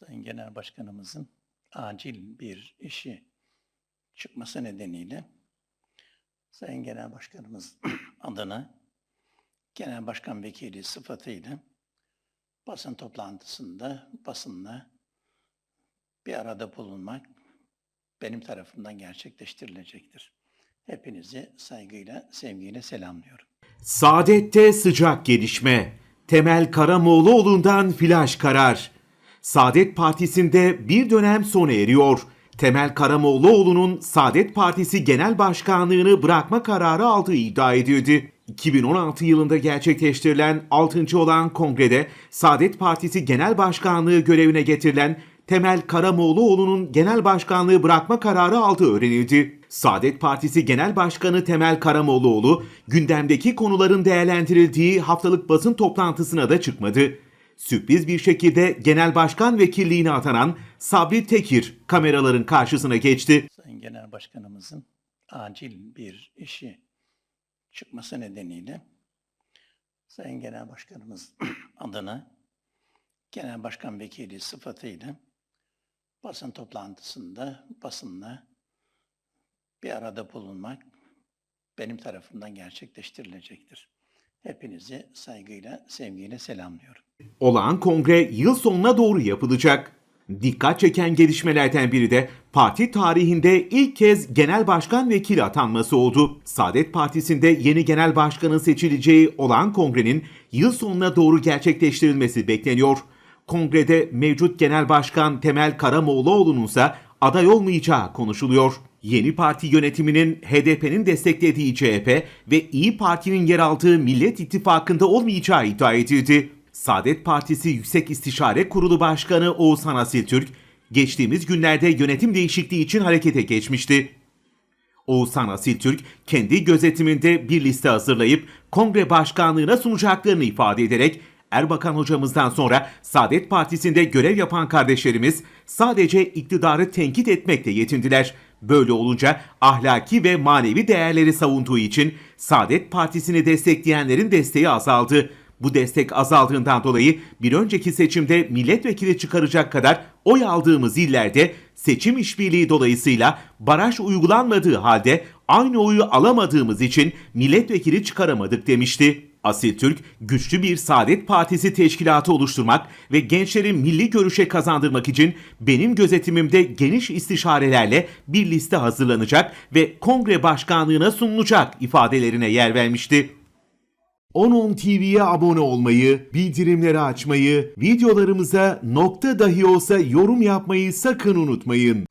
Sayın Genel Başkanımızın acil bir işi çıkması nedeniyle Sayın Genel Başkanımız adına Genel Başkan Vekili sıfatıyla basın toplantısında basınla bir arada bulunmak benim tarafımdan gerçekleştirilecektir. Hepinizi saygıyla, sevgiyle selamlıyorum. Saadet'te sıcak gelişme. Temel Karamoğluoğlu'ndan flash karar. Saadet Partisi'nde bir dönem sona eriyor. Temel Karamoğluoğlu'nun Saadet Partisi Genel Başkanlığını bırakma kararı aldığı iddia edildi. 2016 yılında gerçekleştirilen 6. olan kongrede Saadet Partisi Genel Başkanlığı görevine getirilen Temel Karamoğluoğlu'nun genel başkanlığı bırakma kararı aldığı öğrenildi. Saadet Partisi Genel Başkanı Temel Karamoğluoğlu gündemdeki konuların değerlendirildiği haftalık basın toplantısına da çıkmadı. Sürpriz bir şekilde genel başkan vekilliğine atanan Sabri Tekir kameraların karşısına geçti. Sayın Genel Başkanımızın acil bir işi çıkması nedeniyle Sayın Genel Başkanımız adına Genel Başkan Vekili sıfatıyla basın toplantısında basınla bir arada bulunmak benim tarafımdan gerçekleştirilecektir. Hepinizi saygıyla, sevgiyle selamlıyorum. Olağan kongre yıl sonuna doğru yapılacak. Dikkat çeken gelişmelerden biri de parti tarihinde ilk kez genel başkan vekili atanması oldu. Saadet Partisi'nde yeni genel başkanın seçileceği olağan kongrenin yıl sonuna doğru gerçekleştirilmesi bekleniyor. Kongrede mevcut genel başkan Temel Karamoğluoğlu'nun ise aday olmayacağı konuşuluyor. Yeni parti yönetiminin HDP'nin desteklediği CHP ve İyi Parti'nin yer aldığı Millet İttifakı'nda olmayacağı iddia edildi. Saadet Partisi Yüksek İstişare Kurulu Başkanı Oğuzhan Asiltürk, geçtiğimiz günlerde yönetim değişikliği için harekete geçmişti. Oğuzhan Asiltürk kendi gözetiminde bir liste hazırlayıp kongre başkanlığına sunacaklarını ifade ederek Erbakan hocamızdan sonra Saadet Partisi'nde görev yapan kardeşlerimiz sadece iktidarı tenkit etmekle yetindiler. Böyle olunca ahlaki ve manevi değerleri savunduğu için Saadet Partisi'ni destekleyenlerin desteği azaldı. Bu destek azaldığından dolayı bir önceki seçimde milletvekili çıkaracak kadar oy aldığımız illerde seçim işbirliği dolayısıyla baraj uygulanmadığı halde aynı oyu alamadığımız için milletvekili çıkaramadık demişti. Asil Türk, güçlü bir Saadet Partisi teşkilatı oluşturmak ve gençleri milli görüşe kazandırmak için benim gözetimimde geniş istişarelerle bir liste hazırlanacak ve kongre başkanlığına sunulacak ifadelerine yer vermişti. 10.10 TV'ye abone olmayı, bildirimleri açmayı, videolarımıza nokta dahi olsa yorum yapmayı sakın unutmayın.